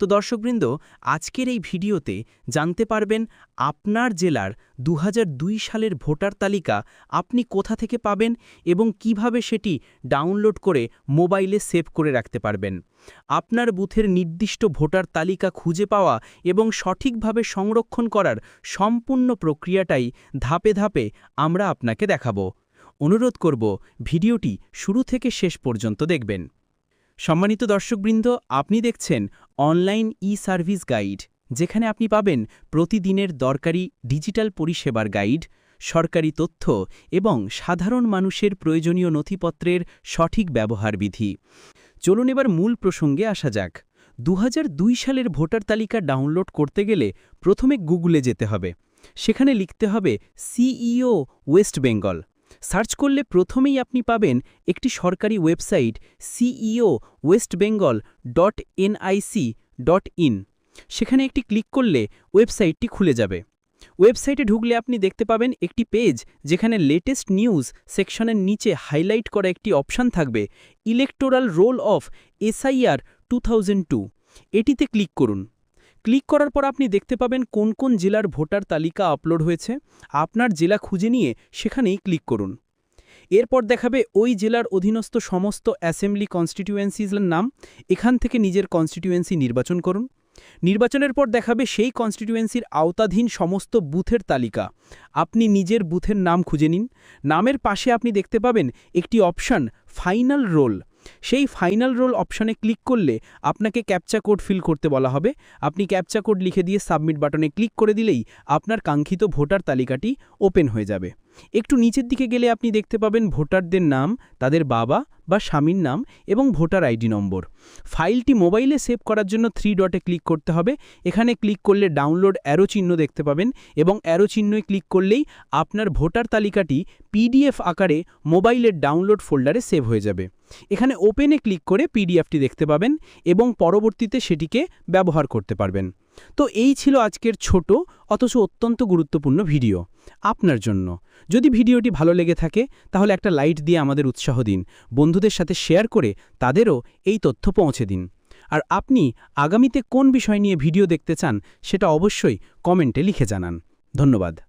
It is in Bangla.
তো দর্শকবৃন্দ, আজকের এই ভিডিওতে জানতে পারবেন আপনার জেলার দু হাজার দুই সালের ভোটার তালিকা আপনি কোথা থেকে পাবেন এবং কীভাবে সেটি ডাউনলোড করে মোবাইলে সেভ করে রাখতে পারবেন। আপনার বুথের নির্দিষ্ট ভোটার তালিকা খুঁজে পাওয়া এবং সঠিকভাবে সংরক্ষণ করার সম্পূর্ণ প্রক্রিয়াটাই ধাপে ধাপে আমরা আপনাকে দেখাবো। অনুরোধ করব, ভিডিওটি শুরু থেকে শেষ পর্যন্ত দেখবেন। সম্মানিত দর্শকবৃন্দ, আপনি দেখছেন অনলাইন ই সার্ভিস গাইড, যেখানে আপনি পাবেন প্রতিদিনের দরকারি ডিজিটাল পরিষেবার গাইড, সরকারি তথ্য এবং সাধারণ মানুষের প্রয়োজনীয় নথিপত্রের সঠিক ব্যবহার বিধি। চলুন এবার মূল প্রসঙ্গে আসা যাক। দু হাজার দুই সালের ভোটার তালিকা ডাউনলোড করতে গেলে প্রথমে গুগলে যেতে হবে। সেখানে লিখতে হবে সিইও ওয়েস্ট বেঙ্গল। সার্চ করলে প্রথমেই আপনি পাবেন একটি সরকারি website CEO West Bengal dot NIC dot in. সেখানে একটি ক্লিক করলে ওয়েবসাইটটি খুলে যাবে। ওয়েবসাইটে ঢুকলে আপনি দেখতে পাবেন একটি পেজ যেখানে লেটেস্ট নিউজ সেকশনের নিচে হাইলাইট করা একটি অপশান থাকবে electoral roll of SIR two এটিতে ক্লিক করুন। ক্লিক করার পর আপনি দেখতে পাবেন কোন কোন জেলার ভোটার তালিকা আপলোড হয়েছে। আপনার জেলা খুঁজে নিয়ে সেখানেই ক্লিক করুন। এরপর দেখাবে ওই জেলার অধীনস্থ সমস্ত অ্যাসেম্বলি কনস্টিটিউয়েন্সিজের নাম। এখান থেকে নিজের কনস্টিটিউয়েন্সি নির্বাচন করুন। নির্বাচনের পর দেখাবে সেই কনস্টিটিউয়েন্সির আওতাধীন সমস্ত বুথের তালিকা। আপনি নিজের বুথের নাম খুঁজে নিন। নামের পাশে আপনি দেখতে পাবেন একটি অপশান, ফাইনাল রোল। সেই ফাইনাল রোল অপশানে ক্লিক করলে আপনাকে ক্যাপচা কোড ফিল করতে বলা হবে। আপনি ক্যাপচা কোড লিখে দিয়ে সাবমিট বাটনে ক্লিক করে দিলেই আপনার কাঙ্ক্ষিত ভোটার তালিকাটি ওপেন হয়ে যাবে। একটু নিচের দিকে গেলে আপনি দেখতে পাবেন ভোটারদের নাম, তাদের বাবা বা স্বামীর নাম এবং ভোটার আইডি নম্বর। ফাইলটি মোবাইলে সেভ করার জন্য থ্রি ডটে ক্লিক করতে হবে। এখানে ক্লিক করলে ডাউনলোড অ্যারো চিহ্ন দেখতে পাবেন এবং অ্যারো চিহ্নই ক্লিক করলেই আপনার ভোটার তালিকাটি পিডিএফ আকারে মোবাইলের ডাউনলোড ফোল্ডারে সেভ হয়ে যাবে। এখানে ওপেনে ক্লিক করে পিডিএফটি দেখতে পাবেন এবং পরবর্তীতে সেটিকে ব্যবহার করতে পারবেন। তো এই ছিল আজকের ছোট, অথচ অত্যন্ত গুরুত্বপূর্ণ ভিডিও। আপনার জন্য। যদি ভিডিওটি ভালো লেগে থাকে, তাহলে একটা লাইট দিয়ে আমাদের উৎসাহ দিন। বন্ধুদের সাথে শেয়ার করে তাদেরও এই তথ্য পৌঁছে দিন। আর আপনি আগামীতে কোন বিষয় নিয়ে ভিডিও দেখতে চান, সেটা অবশ্যই কমেন্টে লিখে জানান। ধন্যবাদ।